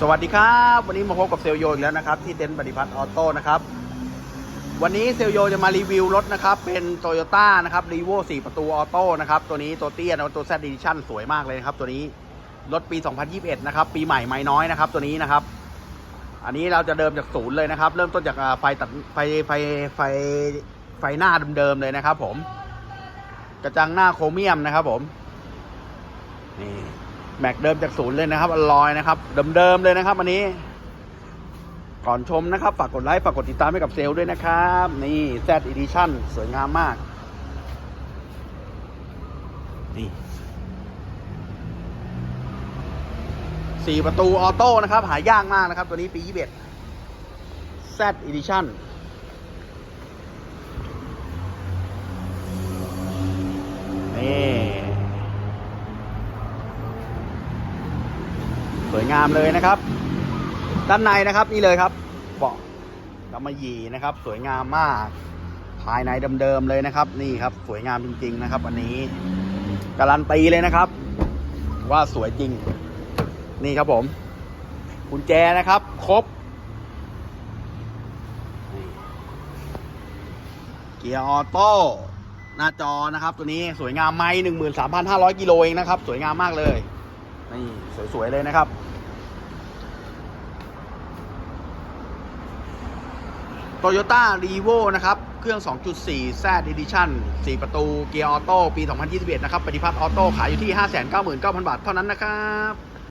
สวัสดีครับ วันนี้มาพบกับเซลโยอีกแล้วนะครับ ที่เต็นท์ปฏิพัฒน์ออโต้นะครับ วันนี้เซลโยจะมารีวิวรถนะครับ เป็นโตโยต้านะครับรีโว4ประตูออโต้นะครับ ตัวนี้ตัวเตี้ยนะตัวแซดดิชั่นสวยมากเลยนะครับ ตัวนี้รถปี 2021 นะครับ ปีใหม่ไม่น้อยนะครับ ตัวนี้นะครับ อันนี้เราจะเดิมจากศูนย์เลยนะครับ เริ่มต้นจากไฟตัดไฟไฟไฟไฟหน้าเดิมๆเลยนะครับ ผม กระจังหน้าโครเมียมนะครับ ผมนี่ แม็กเดิมจากศูนย์เลยนะครับอลลอยนะครับ เดิมๆเลยนะครับอันนี้ ก่อนชมนะครับ ฝากกดไลค์ ฝากกดติดตามให้กับเซลล์ด้วยนะครับ นี่ Z Edition สวยงามมาก นี่สี่ประตูออโต้นะครับ หายากมากนะครับ ตัวนี้ปี21 Z Edition นี่ สวยงามเลยนะครับ ด้านในนะครับนี่เลยครับเบาะกำมะหยี่นะครับ สวยงามมาก ภายในเดิมๆเลยนะครับ นี่ครับ สวยงามจริง ๆ นะครับ อันนี้การันตีเลยนะครับ ว่าสวยจริง นี่ครับผมกุญแจนะครับ ครบเกียร์ออโต้หน้าจอนะครับ ตัวนี้สวยงามไหมหนึ่งหมื่นสามพันห้าร้อยกิโลเองนะครับ สวยงามมากเลย นี่สวย ๆ เลยนะครับโตโยต้ารีโวนะครับ เครื่อง 2.4 Z Edition 4 ประตู เกียร์ออโต้ ปี 2021 นะครับ ปฏิพัฒน์ออโต้ ขายอยู่ที่ 599,000 บาท เท่านั้นนะครับ